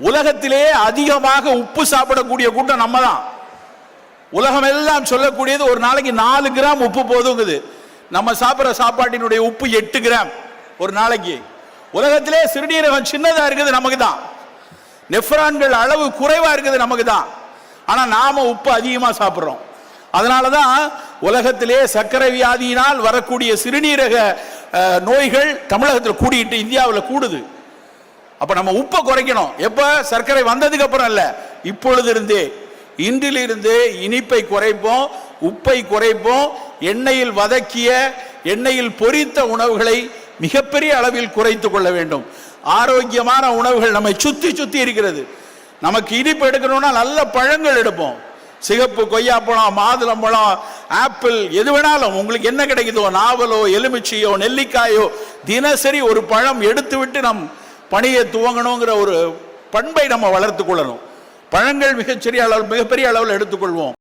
உலகத்திலே அதிகமாக உப்பு சாப்பிடக்கூடிய கூட்டம் நம்ம தான் உலகம் எல்லாம் சொல்லக்கூடியது ஒரு நாளைக்கு நாலு கிராம் உப்பு போதுங்குது. நம்ம சாப்பிட்ற சாப்பாட்டினுடைய உப்பு எட்டு கிராம் ஒரு நாளைக்கு. உலகத்திலே சிறுநீரகம் சின்னதா இருக்குது நமக்கு தான் நெஃப்ரான்கள் அளவு குறைவா இருக்குது நமக்கு தான் ஆனா நாம உப்பு அதிகமா சாப்பிடுறோம். அதனால தான் உலகத்திலே சர்க்கரை வியாதியினால் வரக்கூடிய சிறுநீரக நோய்கள் தமிழகத்தில் கூடிட்டு இந்தியாவில் கூடுது. அப்ப நம்ம உப்பை குறைக்கணும். எப்ப? சர்க்கரை வந்ததுக்கு அப்புறம் இல்ல. இப்பொழுது இருந்தே இன்றிலிருந்து இனிப்பை குறைப்போம் உப்பை குறைப்போம் எண்ணெயில் வதக்கிய எண்ணெயில் பொரித்த உணவுகளை மிகப்பெரிய அளவில் குறைத்து கொள்ள வேண்டும். ஆரோக்கியமான உணவுகள் நம்மை சுத்தி சுத்தி இருக்கிறது. நமக்கு இனிப்பு எடுக்கணும்னா நல்ல பழங்கள் எடுப்போம். சிகப்பு கொய்யாப்பழம் மாதுளம்பழம் ஆப்பிள் எது வேணாலும். உங்களுக்கு என்ன கிடைக்குதோ நாவலோ எலுமிச்சையோ நெல்லிக்காயோ தினசரி ஒரு பழம் எடுத்து விட்டு நம் பணியை துவங்கணுங்கிற ஒரு பண்பை நம்ம வளர்த்துக் கொள்ளணும். பழங்கள் மிகச்சிறிய அளவில் மிகப்பெரிய அளவில் எடுத்துக்கொள்வோம்